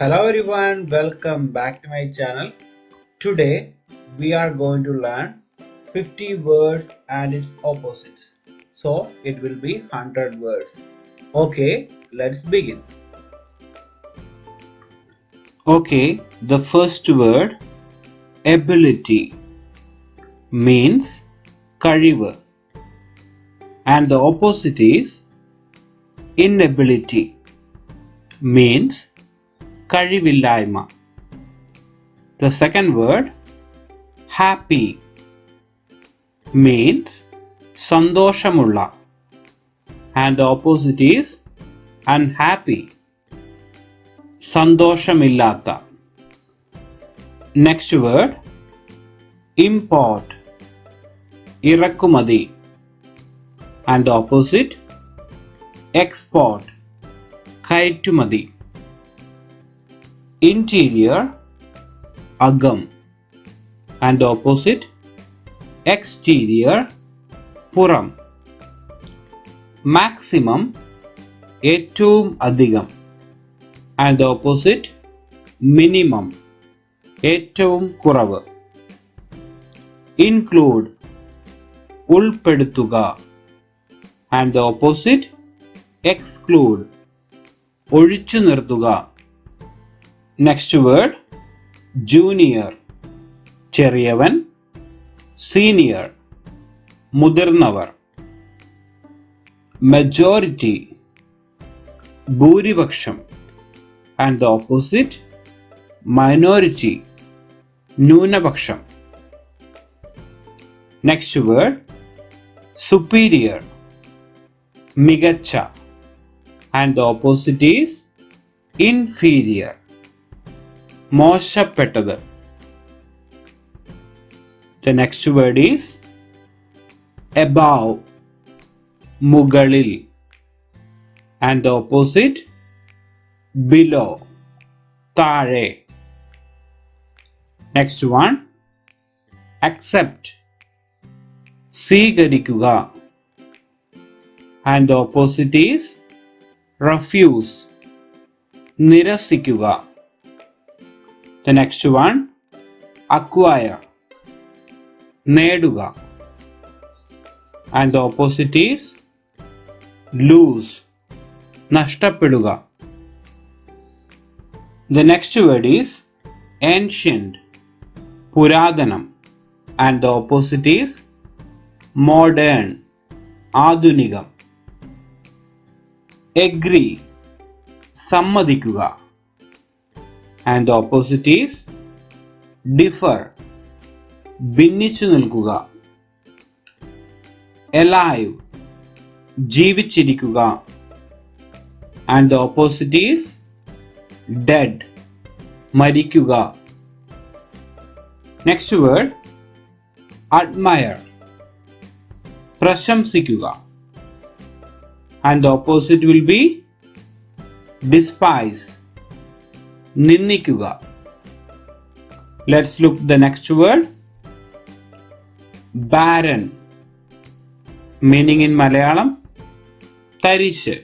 Hello everyone, welcome back to my channel. Today we are going to learn 50 words and its opposites. So it will be 100 words. Okay, let's begin. Okay, the first word ability means കഴിവ് and the opposite is inability means കഴിവില്ലായ്മ the second word happy means സന്തോഷമുള്ള and the opposite is unhappy സന്തോഷമില്ലാത്ത next word import ഇറക്കുമതി and opposite export കയറ്റുമതി interior അകം and opposite exterior പുറം maximum ഏറ്റവും അധികം. And opposite minimum ഏറ്റവും കുറവ്. ഇൻക്ലൂഡ് ഉൾപ്പെടുത്തുക. ആൻഡ് ഓപ്പോസിറ്റ് എക്സ്ക്ലൂഡ് ഒഴിച്ചു നിർത്തുക. നെക്സ്റ്റ് വേർഡ് ജൂനിയർ ചെറിയവൻ സീനിയർ മുതിർന്നവർ മെജോറിറ്റി ഭൂരിപക്ഷം ആൻഡ് ദ ഓപ്പോസിറ്റ് മൈനോറിറ്റി ന്യൂനപക്ഷം നെക്സ്റ്റ് വേർഡ് സുപ്പീരിയർ മികച്ച and the opposite is inferior മോശപ്പെട്ടത് the next word is above മുകളിൽ ആൻഡ് ദ ഓപ്പോസിറ്റ് ബിലോ താഴെ നെക്സ്റ്റ് വൺ അക്സെപ്റ്റ് സ്വീകരിക്കുക and the opposite is refuse നിരസിക്കുക the next one acquire നേടുക and the opposite is loose നഷ്ടപ്പെടുക The next word is ancient, പുരാതനം and the opposite is modern, ആധുനികം agree, സമ്മതിക്കുക and the opposite is differ, ഭിന്നിച്ചു നിൽക്കുക alive, ജീവിച്ചിരിക്കുക and the opposite is dead മരിക്കുക next word admire പ്രശംസിക്കുക and opposite will B despise നിന്ദിക്കുക let's look the next word barren meaning in Malayalam തരിശ്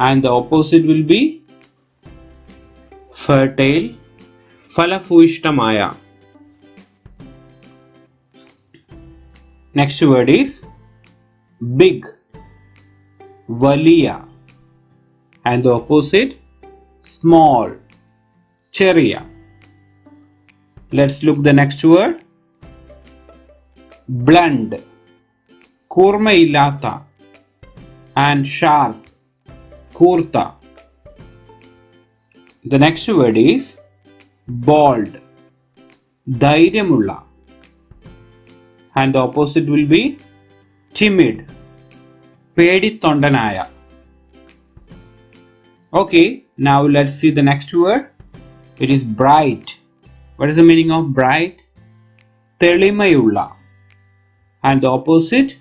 and the opposite will be fertile ഫലഭൂയിഷ്ടമായ next word is big വലിയ and the opposite small ചെറിയ let's look the next word blunt കൂർമ്മയില്ലാത്ത and sharp കൂർത്ത The next word is bold. ധൈര്യമുള്ള and opposite will B timid പേടിത്തൊണ്ടനായ okay Now let's see the next word. It is bright. What is the meaning of bright? Telimayulla. And the opposite?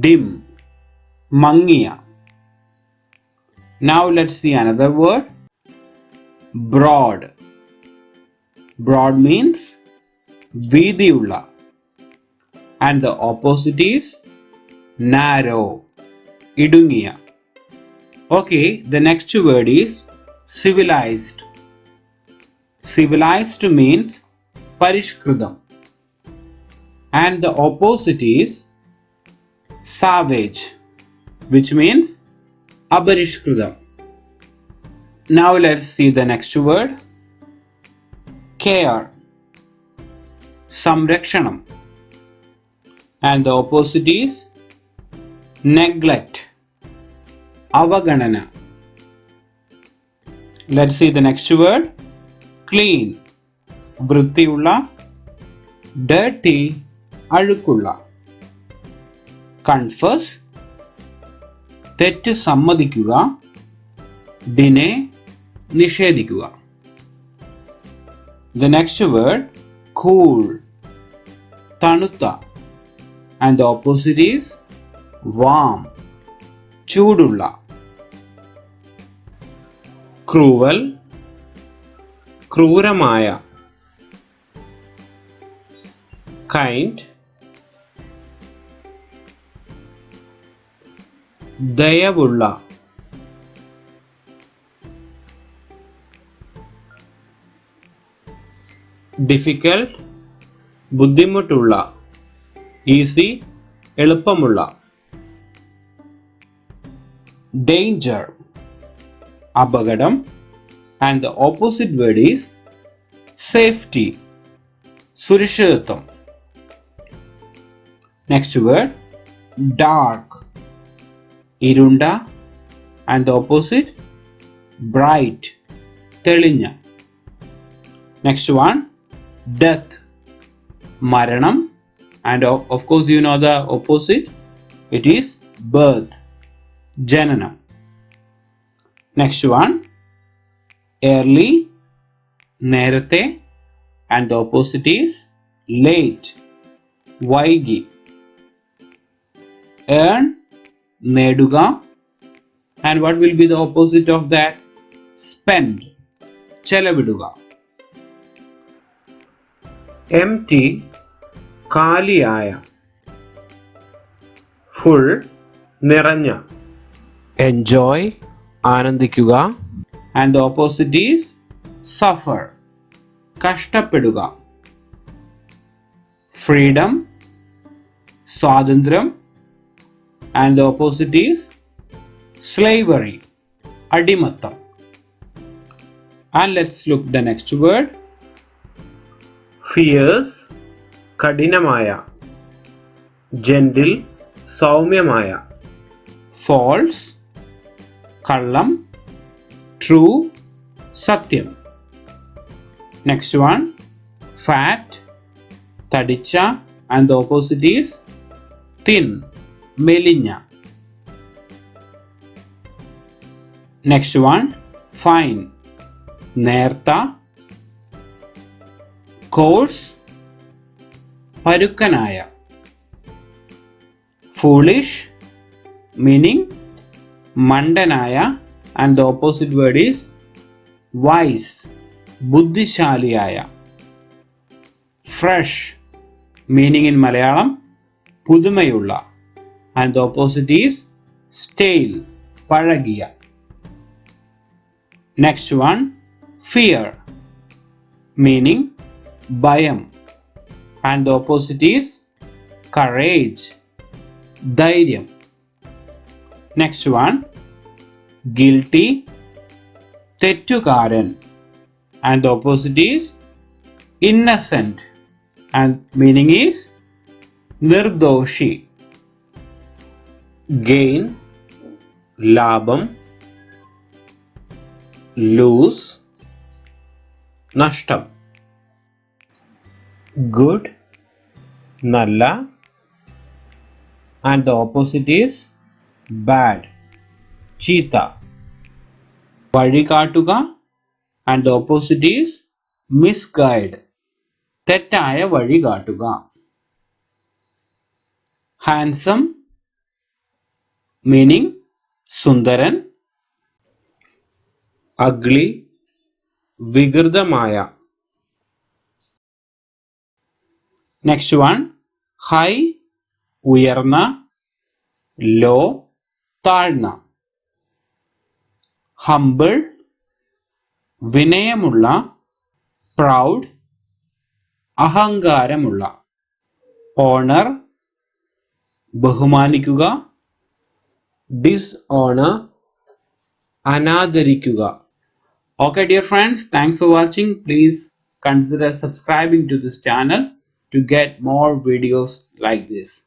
Dim. mangiya. Now let's see another word. Broad. Broad means Vidiulla. And the opposite is narrow. idungiya okay the next word is civilized. Civilized means parishkritam. And the opposite is savage, which means abarishkritam. Now let's see the next word. Care. Samrakshanam. And the opposite is neglect Avaganana. Let's see the next word. Clean. വൃത്തിയുള്ള dirty അഴുക്കുള്ള confess തെറ്റ് സമ്മതിക്കുക ഡിനെ നിഷേധിക്കുക the next word cool തണുത്ത and the opposite is warm ചൂടുള്ള cruel ക്രൂരമായ kind ദയവുള്ള difficult ബുദ്ധിമുട്ടുള്ള easy എളുപ്പമുള്ള. danger, abagadam, and the opposite word is safety, surishatam Next word, dark, irunda, and the opposite, bright, telinya. Next one, death, maranam, and of course you know the opposite, it is birth. ജനനം. Next one early നേരത്തെ and the opposite is late വൈകി. Earn നേടുക. And what will be the opposite of that spend ചെലവിടുക. Empty കാലിയായ. Full നിറഞ്ഞ. Enjoy ആനന്ദിക്കുക and the opposite is suffer കഷ്ടപ്പെടുക freedom സ്വാതന്ത്ര്യം and the opposite is slavery അടിമത്തം and let's look the next word fierce കഠിനമായ gentle സൗമ്യമായ false Kallam, True, Satyam. Next one, Fat, Tadicha, and the opposite is Thin, Melinya. Next one, Fine, Nerta, Coarse, Parukanaya. Foolish, meaning മണ്ടനായ and the opposite word is vice ബുദ്ധിശാലിയായ fresh meaning in Malayalam പുതുമയുള്ള and the opposite is stale പഴകിയ next one fear meaning ഭയം and the opposite is courage ധൈര്യം next one guilty തെറ്റുകാരൻ and the opposite is Innocent and meaning is നിർദോഷി gain ലാഭം loose നഷ്ടം good നല്ല and the opposite is bad ചീത്ത. വഴി കാട്ടുക. And the opposite is misguide തെറ്റായ വഴി കാട്ടുക. ഹാൻസം മീനിങ് സുന്ദരൻ. അഗ്ലി വികൃതമായ. നെക്സ്റ്റ് വൺ ഹൈ ഉയർന്ന ലോ താഴ്ന്ന ഹമ്പിൾ വിനയമുള്ള പ്രൗഡ് അഹങ്കാരമുള്ള ഓണർ ബഹുമാനിക്കുക dishonour അനാദരിക്കുക okay dear friends thanks for watching please consider subscribing to this channel to get more videos like this.